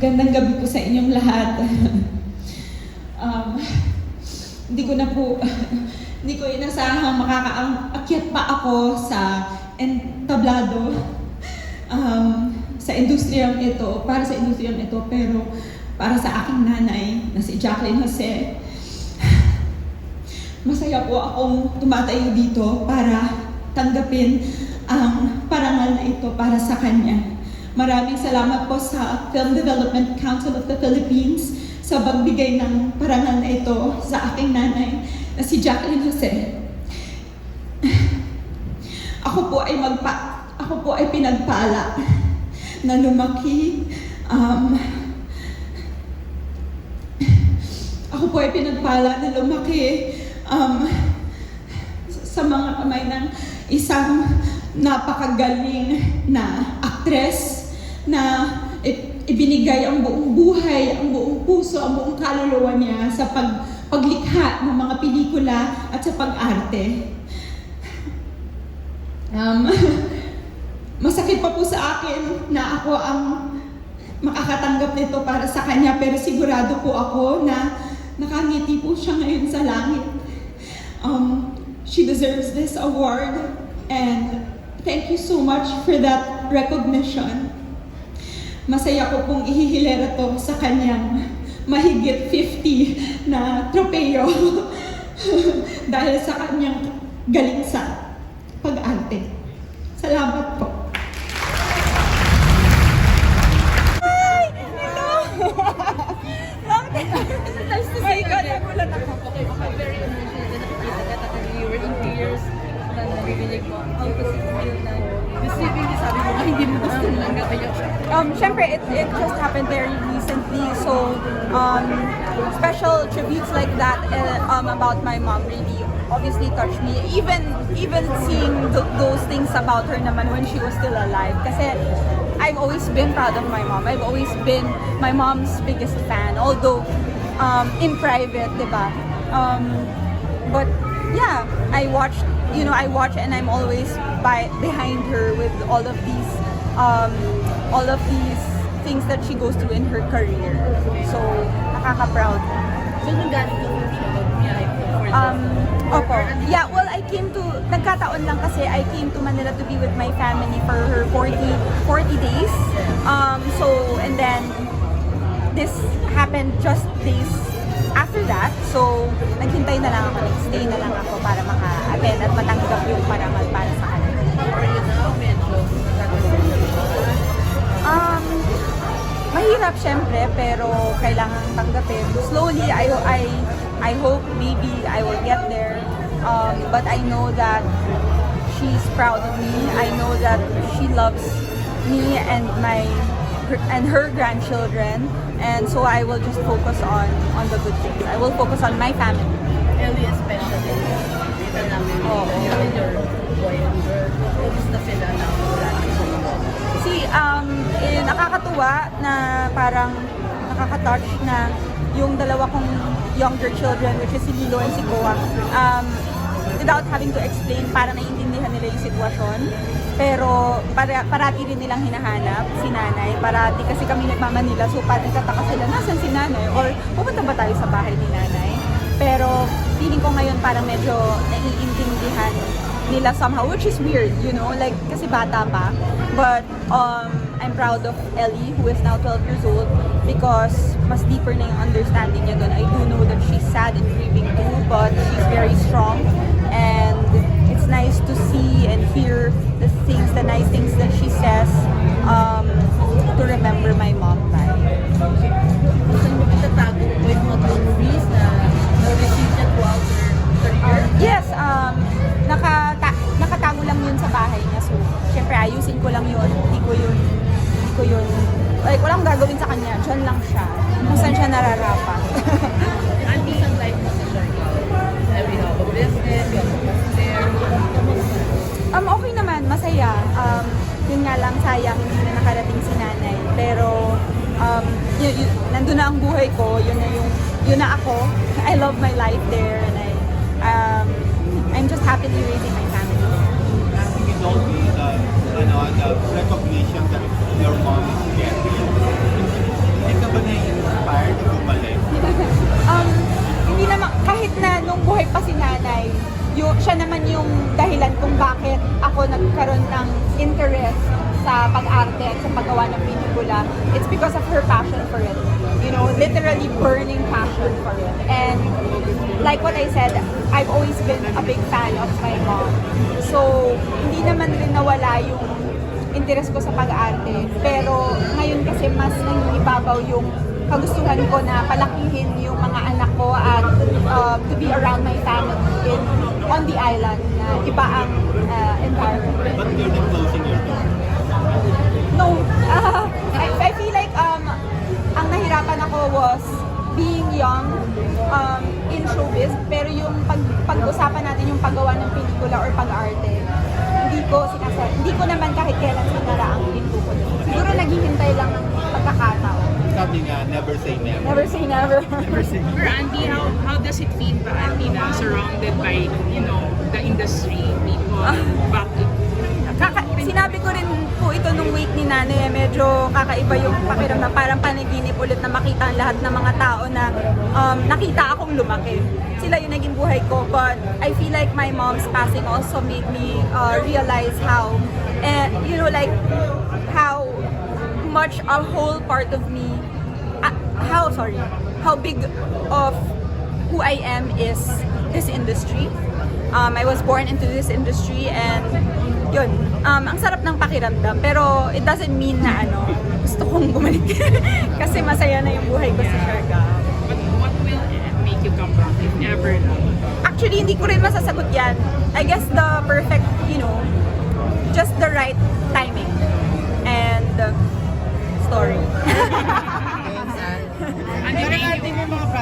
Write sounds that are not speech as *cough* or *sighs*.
Magandang gabi po sa inyong lahat. *laughs* um, hindi ko na po, *laughs* hindi ko inasahang makakaakyat pa ako sa entablado um, sa industriyang ito, para sa industriyang ito, pero para sa aking nanay na si Jacqueline Jose, *sighs* masaya po akong tumatayo dito para tanggapin ang parangal na ito para sa kanya. Maraming salamat po sa Film Development Council of the Philippines sa pagbigay ng parangal na ito sa aking nanay na si Jacqueline Jose. Ako po ay magpa ako po ay pinagpala na lumaki um, ako po ay pinagpala na lumaki um, sa mga kamay ng isang napakagaling na aktres na ibinigay ang buong buhay, ang buong puso, ang buong kaluluwa niya sa pag, paglikha ng mga pelikula at sa pag-arte. Um, *laughs* masakit pa po sa akin na ako ang makakatanggap nito para sa kanya pero sigurado po ako na nakangiti po siya ngayon sa langit. Um, she deserves this award and thank you so much for that recognition. Masaya ko pong ihihilera to sa kanyang mahigit 50 na tropeyo *laughs* dahil sa kanyang galing sa pag-arte. Salamat po. nice to see you. Nagulat ako. Okay, I'm very emotional na nakikita ka talaga. You were in tears na naririnig mo. How feel na receiving? Sabi mo, "Ah, hindi mo gusto lang gawin Um, syempre, it, it just happened very recently. So, um, special tributes like that uh, um, about my mom really obviously touched me. Even even seeing th- those things about her naman when she was still alive. Kasi I've always been proud of my mom. I've always been my mom's biggest fan. Although, um, in private, di ba? Um, but yeah, I watched, you know, I watch and I'm always by behind her with all of these, um, all of these things that she goes through in her career. So, nakaka-proud. So, yung niya for the Um, opo. Yeah, well, I came to, nagkataon lang kasi I came to Manila to be with my family for her 40, 40 days. Um, so, and then, this happened just days after that. So, naghintay na lang ako, nag-stay na lang ako para maka-attend syempre, pero kailangan tanggapin. Slowly, I, I, I hope maybe I will get there. Um, but I know that she's proud of me. I know that she loves me and my and her grandchildren. And so I will just focus on on the good things. I will focus on my family. Ellie especially. Kita namin and your boy and girl. Kamusta sila na wala Si, um, eh, nakakatuwa na parang nakaka-touch na yung dalawa kong younger children, which is si Lilo and si Koa, um, without having to explain, parang naiintindihan nila yung sitwasyon. Pero para, parati rin nilang hinahanap si nanay. Parati kasi kami nagmamanila, so parang tataka sila, nasan si nanay? Or pupunta ba tayo sa bahay ni nanay? Pero feeling ko ngayon parang medyo naiintindihan nila somehow, which is weird, you know, like, kasi bata pa. But, um, I'm proud of Ellie, who is now 12 years old, because mas deeper na yung understanding niya doon. I do know that she's sad and grieving too, but she's very strong. And it's nice to see and hear the things, the nice things that she says, Diyan lang siya. Kung saan siya nararapat. *laughs* Ang life mo sa siya? Every how about business, have a um, okay naman, masaya. Um, yun nga lang, sayang hindi na nakarating si nanay. Pero, um, yun, yun, nandun na ang buhay ko. Yun na yung, yun na ako. I love my life there. And nung buhay pa si nanay, yung, siya naman yung dahilan kung bakit ako nagkaroon ng interest sa pag-arte at sa paggawa ng pinikula. It's because of her passion for it. You know, literally burning passion for it. And like what I said, I've always been a big fan of my mom. So, hindi naman rin nawala yung interes ko sa pag-arte. Pero ngayon kasi mas nangibabaw yung kagustuhan ko na palakihin yung mga anak ko at uh, to be around my family in on the island na iba ang uh, environment. But you're not closing your door. No, ah, *laughs* I, I feel like um, ang nahirapan ako was being young um, in showbiz, pero yung pag, pag-usapan natin yung paggawa ng pelikula or pag-arte, hindi ko sinasa, hindi ko naman kahit kailan sinara ang pinto ko. Siguro naghihintay lang ng pagkakataon. Sabi nga, never say never. Never say never. *laughs* Never say Pero Andy, how, how does it feel ba, Andy, na surrounded by, you know, the industry, people, *laughs* back Kaka- sinabi ko rin po ito nung week ni Nane, eh, medyo kakaiba yung pakiramdam. Parang panaginip ulit na makita ang lahat ng mga tao na um, nakita akong lumaki. Sila yung naging buhay ko. But I feel like my mom's passing also made me uh, realize how, eh, you know, like, how much a whole part of me, how, sorry, how big of who I am is this industry. Um, I was born into this industry and yun, um, ang sarap ng pakiramdam. Pero it doesn't mean na ano, gusto kong bumalik. *laughs* Kasi masaya na yung buhay ko sa Siargao. But what will make you come back if ever na? Actually, hindi ko rin masasagot yan. I guess the perfect, you know, just the right timing and uh, story. *laughs* Andy, thank you.